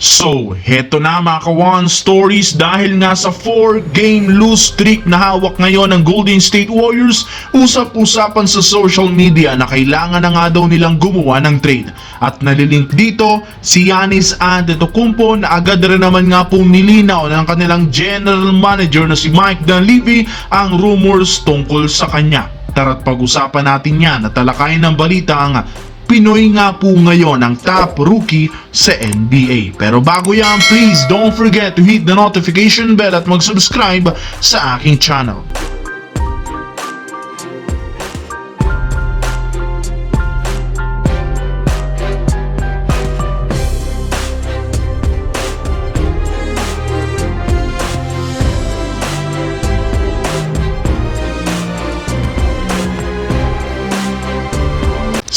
So, heto na mga kawan stories dahil nga sa 4-game lose streak na hawak ngayon ng Golden State Warriors, usap-usapan sa social media na kailangan na nga daw nilang gumawa ng trade. At nalilink dito si Giannis Antetokounmpo na agad rin naman nga pong nilinaw ng kanilang general manager na si Mike Dunleavy ang rumors tungkol sa kanya. Tara't pag-usapan natin yan at talakayin ng balita ang Pinoy nga po ngayon ang top rookie sa NBA. Pero bago yan, please don't forget to hit the notification bell at mag-subscribe sa aking channel.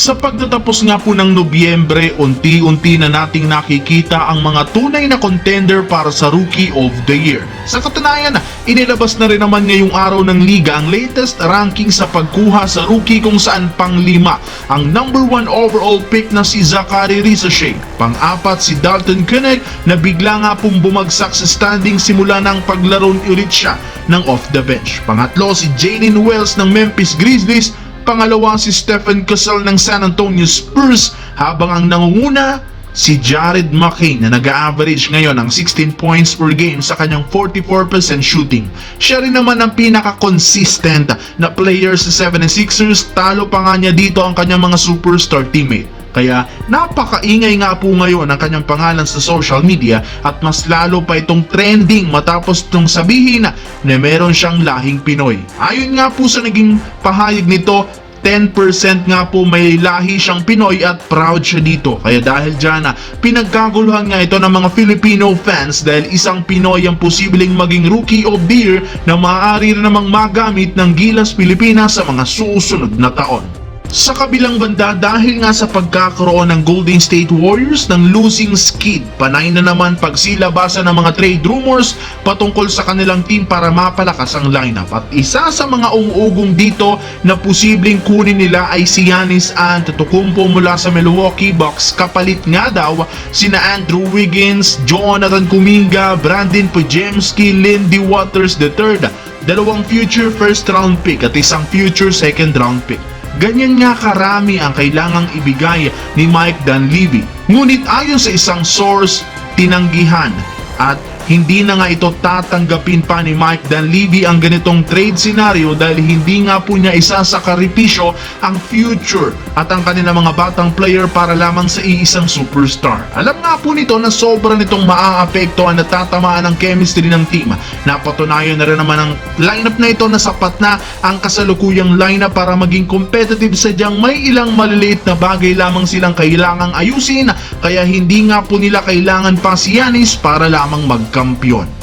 Sa pagtatapos nga po ng Nobyembre, unti-unti na nating nakikita ang mga tunay na contender para sa Rookie of the Year. Sa katunayan, inilabas na rin naman ngayong araw ng liga ang latest ranking sa pagkuha sa rookie kung saan pang lima ang number one overall pick na si Zachary Rizachet. Pang-apat si Dalton Koenig na bigla nga pong bumagsak sa standing simula ng paglaro ulit siya ng off the bench. Pangatlo si Jalen Wells ng Memphis Grizzlies Pangalawa si Stephen Casal ng San Antonio Spurs habang ang nangunguna si Jared McCain na nag-average ngayon ng 16 points per game sa kanyang 44% shooting. Siya rin naman ang pinaka-consistent na player sa 76ers talo pa nga niya dito ang kanyang mga superstar teammate. Kaya napakaingay nga po ngayon ang kanyang pangalan sa social media at mas lalo pa itong trending matapos itong sabihin na, na meron siyang lahing Pinoy. Ayon nga po sa naging pahayag nito, 10% nga po may lahi siyang Pinoy at proud siya dito. Kaya dahil dyan na pinagkaguluhan nga ito ng mga Filipino fans dahil isang Pinoy ang posibleng maging Rookie of the Year na maaari rin namang magamit ng Gilas Pilipinas sa mga susunod na taon. Sa kabilang banda dahil nga sa pagkakaroon ng Golden State Warriors ng losing skid, panay na naman pagsilabasan ng mga trade rumors patungkol sa kanilang team para mapalakas ang lineup. At isa sa mga umuugong dito na posibleng kunin nila ay si Giannis Antetokounmpo mula sa Milwaukee Bucks. Kapalit nga daw sina Andrew Wiggins, Jonathan Kuminga, Brandon Pajemski, Lindy Waters III, dalawang future first round pick at isang future second round pick. Ganyan nga karami ang kailangang ibigay ni Mike Dunleavy. Ngunit ayon sa isang source, tinanggihan at hindi na nga ito tatanggapin pa ni Mike Dunleavy ang ganitong trade scenario dahil hindi nga po niya isasakaripisyo ang future at ang kanilang mga batang player para lamang sa iisang superstar. Alam nga po nito na sobra nitong maaapektuhan at tatamaan ang chemistry ng team. Napatunayan na rin naman ang lineup na ito na sapat na ang kasalukuyang lineup para maging competitive sadyang may ilang maliliit na bagay lamang silang kailangang ayusin kaya hindi nga po nila kailangan pa si Giannis para lamang magkampiyon.